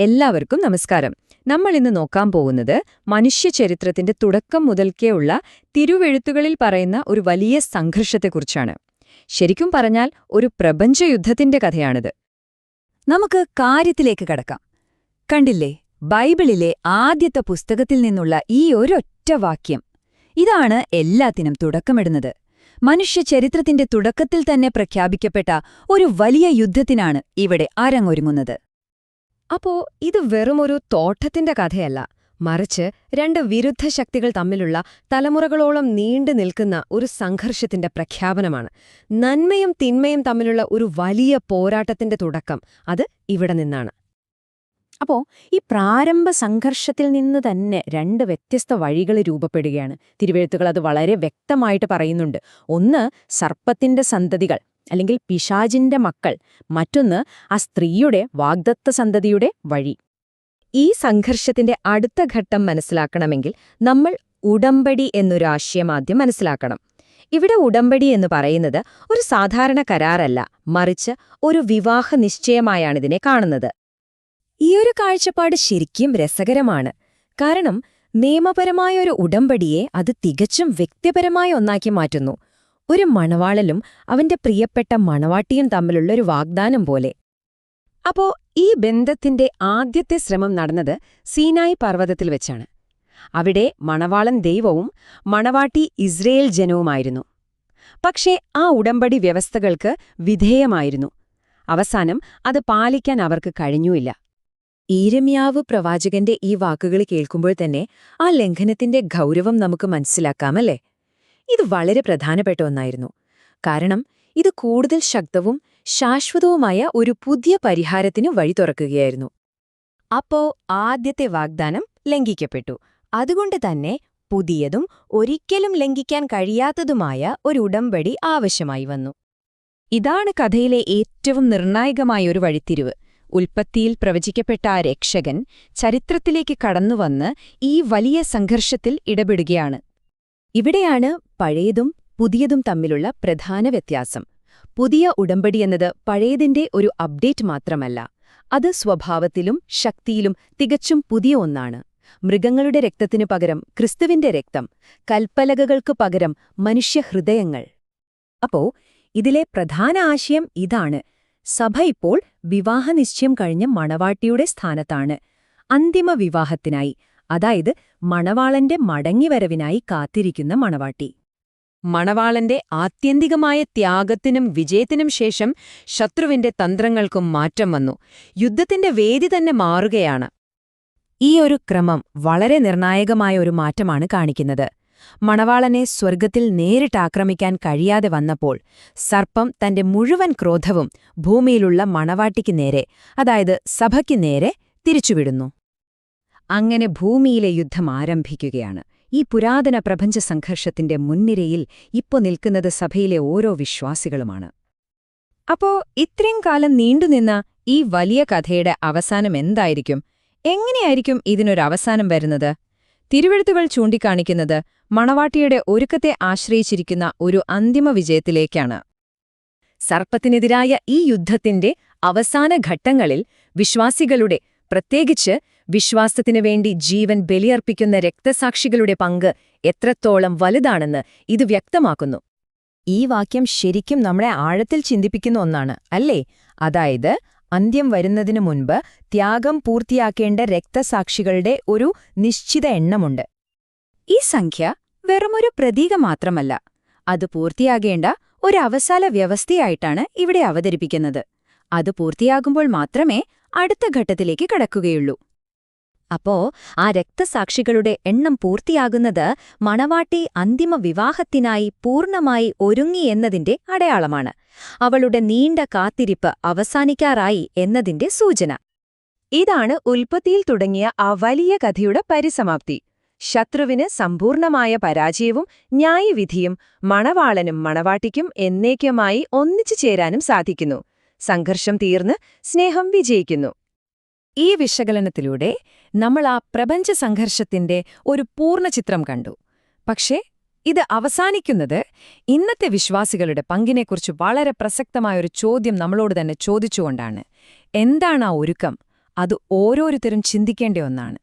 എല്ലാവർക്കും നമസ്കാരം. നമ്മൾ ഇന്ന് നോക്കാൻ പോകുന്നത് മനുഷ്യ മനുഷ്യചരിത്രത്തിന്റെ തുടക്കം മുതൽക്കേ ഉള്ള തിരുവെഴുത്തുകളിൽ പറയുന്ന ഒരു വലിയ സംഘർഷത്തെക്കുറിച്ചാണ്. ശരിക്കും പറഞ്ഞാൽ ഒരു പ്രപഞ്ച പ്രപഞ്ചയുദ്ധത്തിന്റെ കഥയാണിത്. നമുക്ക് കാര്യത്തിലേക്ക് കടക്കാം. കണ്ടില്ലേ? ബൈബിളിലെ ആദ്യത്തെ പുസ്തകത്തിൽ നിന്നുള്ള ഈ ഒരൊറ്റ വാക്യം. ഇതാണ് എല്ലാത്തിനും തുടക്കമിടുന്നത്. മനുഷ്യ മനുഷ്യചരിത്രത്തിന്റെ തുടക്കത്തിൽ തന്നെ പ്രഖ്യാപിക്കപ്പെട്ട ഒരു വലിയ യുദ്ധത്തിനാണ് ഇവിടെ അരങ്ങൊരുങ്ങുന്നത്. അപ്പോ ഇത് വെറുമൊരു തോട്ടത്തിന്റെ കഥയല്ല. മറിച്ച് രണ്ട് വിരുദ്ധ ശക്തികൾ തമ്മിലുള്ള തലമുറകളോളം നീണ്ടു നിൽക്കുന്ന ഒരു സംഘർഷത്തിന്റെ പ്രഖ്യാപനമാണ്. നന്മയും തിന്മയും തമ്മിലുള്ള ഒരു വലിയ പോരാട്ടത്തിന്റെ തുടക്കം അത് ഇവിടെ നിന്നാണ്. അപ്പോ ഈ പ്രാരംഭ സംഘർഷത്തിൽ നിന്ന് തന്നെ രണ്ട് വ്യത്യസ്ത വഴികൾ രൂപപ്പെടുകയാണ്. തിരുവെഴുത്തുകൾ അത് വളരെ വ്യക്തമായിട്ട് പറയുന്നുണ്ട്. ഒന്ന് സർപ്പത്തിന്റെ സന്തതികൾ. അല്ലെങ്കിൽ പിശാജിന്റെ മക്കൾ മറ്റൊന്ന് ആ സ്ത്രീയുടെ വാഗ്ദത്ത സന്തതിയുടെ വഴി. ഈ സംഘർഷത്തിന്റെ അടുത്ത ഘട്ടം മനസ്സിലാക്കണമെങ്കിൽ നമ്മൾ ഉടമ്പടി എന്നൊരു ആശയം ആദ്യം മനസ്സിലാക്കണം. ഇവിടെ ഉടമ്പടി എന്ന് പറയുന്നത് ഒരു സാധാരണ കരാറല്ല മറിച്ച് ഒരു വിവാഹ നിശ്ചയമായാണിതിനെ കാണുന്നത്. ഈയൊരു കാഴ്ചപ്പാട് ശരിക്കും രസകരമാണ്. കാരണം നിയമപരമായ ഒരു ഉടമ്പടിയെ അത് തികച്ചും വ്യക്തിപരമായ ഒന്നാക്കി മാറ്റുന്നു. ഒരു മണവാളലും അവന്റെ പ്രിയപ്പെട്ട മണവാട്ടിയും തമ്മിലുള്ള ഒരു വാഗ്ദാനം പോലെ. അപ്പോ ഈ ബന്ധത്തിന്റെ ആദ്യത്തെ ശ്രമം നടന്നത് സീനായി പർവതത്തിൽ വെച്ചാണ്. അവിടെ മണവാളൻ ദൈവവും മണവാട്ടി ഇസ്രയേൽ ജനവുമായിരുന്നു. പക്ഷേ ആ ഉടമ്പടി വ്യവസ്ഥകൾക്ക് വിധേയമായിരുന്നു. അവസാനം അത് പാലിക്കാൻ അവർക്ക് കഴിഞ്ഞുമില്ല. ഈരമ്യാവ് പ്രവാചകന്റെ ഈ വാക്കുകൾ കേൾക്കുമ്പോൾ തന്നെ ആ ലംഘനത്തിന്റെ ഗൗരവം നമുക്ക് മനസ്സിലാക്കാമല്ലേ? ഇത് വളരെ പ്രധാനപ്പെട്ട ഒന്നായിരുന്നു. കാരണം ഇത് കൂടുതൽ ശക്തവും ശാശ്വതവുമായ ഒരു പുതിയ പരിഹാരത്തിന് വഴി തുറക്കുകയായിരുന്നു. അപ്പോ ആദ്യത്തെ വാഗ്ദാനം ലംഘിക്കപ്പെട്ടു. അതുകൊണ്ട് തന്നെ പുതിയതും ഒരിക്കലും ലംഘിക്കാൻ കഴിയാത്തതുമായ ഒരു ഉടമ്പടി ആവശ്യമായി വന്നു. ഇതാണ് കഥയിലെ ഏറ്റവും നിർണായകമായ ഒരു വഴിത്തിരിവ്. ഉൽപ്പത്തിയിൽ പ്രവചിക്കപ്പെട്ട ആ രക്ഷകൻ ചരിത്രത്തിലേക്ക് കടന്നുവന്ന് ഈ വലിയ സംഘർഷത്തിൽ ഇടപെടുകയാണ്. ഇവിടെയാണ് പഴയതും പുതിയതും തമ്മിലുള്ള പ്രധാന വ്യത്യാസം. പുതിയ ഉടമ്പടി എന്നത് പഴയതിന്റെ ഒരു അപ്ഡേറ്റ് മാത്രമല്ല അത് സ്വഭാവത്തിലും ശക്തിയിലും തികച്ചും പുതിയ ഒന്നാണ്. മൃഗങ്ങളുടെ രക്തത്തിനു പകരം ക്രിസ്തുവിന്റെ രക്തം കൽപ്പലകകൾക്കു പകരം മനുഷ്യഹൃദയങ്ങൾ. അപ്പോ ഇതിലെ പ്രധാന ആശയം ഇതാണ്. സഭ ഇപ്പോൾ വിവാഹനിശ്ചയം കഴിഞ്ഞ മണവാട്ടിയുടെ സ്ഥാനത്താണ്. അന്തിമ വിവാഹത്തിനായി അതായത് മണവാളന്റെ മടങ്ങിവരവിനായി കാത്തിരിക്കുന്ന മണവാട്ടി. മണവാളന്റെ ആത്യന്തികമായ ത്യാഗത്തിനും വിജയത്തിനും ശേഷം ശത്രുവിന്റെ തന്ത്രങ്ങൾക്കും മാറ്റം വന്നു. യുദ്ധത്തിന്റെ വേദി തന്നെ മാറുകയാണ്. ഈ ഒരു ക്രമം വളരെ നിർണായകമായ ഒരു മാറ്റമാണ് കാണിക്കുന്നത്. മണവാളനെ സ്വർഗത്തിൽ നേരിട്ടാക്രമിക്കാൻ കഴിയാതെ വന്നപ്പോൾ സർപ്പം തന്റെ മുഴുവൻ ക്രോധവും ഭൂമിയിലുള്ള മണവാട്ടിക്ക് നേരെ അതായത് സഭയ്ക്ക് നേരെ തിരിച്ചുവിടുന്നു. അങ്ങനെ ഭൂമിയിലെ യുദ്ധം ആരംഭിക്കുകയാണ്. ഈ പുരാതന പ്രപഞ്ച സംഘർഷത്തിന്റെ മുൻനിരയിൽ ഇപ്പൊ നിൽക്കുന്നത് സഭയിലെ ഓരോ വിശ്വാസികളുമാണ്. അപ്പോ ഇത്രയും കാലം നീണ്ടുനിന്ന ഈ വലിയ കഥയുടെ അവസാനം എന്തായിരിക്കും? എങ്ങനെയായിരിക്കും ഇതിനൊരവസാനം വരുന്നത്? തിരുവെഴുത്തുകൾ ചൂണ്ടിക്കാണിക്കുന്നത് മണവാട്ടിയുടെ ഒരുക്കത്തെ ആശ്രയിച്ചിരിക്കുന്ന ഒരു അന്തിമ വിജയത്തിലേക്കാണ്. സർപ്പത്തിനെതിരായ ഈ യുദ്ധത്തിന്റെ അവസാന ഘട്ടങ്ങളിൽ വിശ്വാസികളുടെ പ്രത്യേകിച്ച് വിശ്വാസത്തിനു വേണ്ടി ജീവൻ ബലിയർപ്പിക്കുന്ന രക്തസാക്ഷികളുടെ പങ്ക് എത്രത്തോളം വലുതാണെന്ന് ഇത് വ്യക്തമാക്കുന്നു. ഈ വാക്യം ശരിക്കും നമ്മളെ ആഴത്തിൽ ചിന്തിപ്പിക്കുന്ന ഒന്നാണ് അല്ലേ? അതായത് അന്ത്യം വരുന്നതിനു മുൻപ് ത്യാഗം പൂർത്തിയാക്കേണ്ട രക്തസാക്ഷികളുടെ ഒരു നിശ്ചിത എണ്ണമുണ്ട്. ഈ സംഖ്യ വെറുമൊരു പ്രതീക മാത്രമല്ല അത് പൂർത്തിയാകേണ്ട ഒരു അവസാന വ്യവസ്ഥയായിട്ടാണ് ഇവിടെ അവതരിപ്പിക്കുന്നത്. അത് പൂർത്തിയാകുമ്പോൾ മാത്രമേ അടുത്ത ഘട്ടത്തിലേക്ക് കടക്കുകയുള്ളൂ. അപ്പോ ആ രക്തസാക്ഷികളുടെ എണ്ണം പൂർത്തിയാകുന്നത് മണവാട്ടി അന്തിമ വിവാഹത്തിനായി പൂർണമായി ഒരുങ്ങിയെന്നതിന്റെ അടയാളമാണ്. അവളുടെ നീണ്ട കാത്തിരിപ്പ് അവസാനിക്കാറായി എന്നതിന്റെ സൂചന. ഇതാണ് ഉൽപ്പത്തിയിൽ തുടങ്ങിയ ആ വലിയ കഥയുടെ പരിസമാപ്തി. ശത്രുവിന് സമ്പൂർണമായ പരാജയവും ന്യായവിധിയും മണവാളനും മണവാട്ടിക്കും എന്നേക്കുമായി ഒന്നിച്ചു ചേരാനും സാധിക്കുന്നു. സംഘർഷം തീർന്ന് സ്നേഹം വിജയിക്കുന്നു. ഈ വിശകലനത്തിലൂടെ നമ്മൾ ആ പ്രപഞ്ച സംഘർഷത്തിന്റെ ഒരു പൂർണ ചിത്രം കണ്ടു. പക്ഷേ ഇത് അവസാനിക്കുന്നത് ഇന്നത്തെ വിശ്വാസികളുടെ പങ്കിനെക്കുറിച്ച് വളരെ പ്രസക്തമായൊരു ചോദ്യം നമ്മളോട് തന്നെ ചോദിച്ചുകൊണ്ടാണ്. എന്താണ് ആ ഒരുക്കം? അത് ഓരോരുത്തരും ചിന്തിക്കേണ്ട ഒന്നാണ്.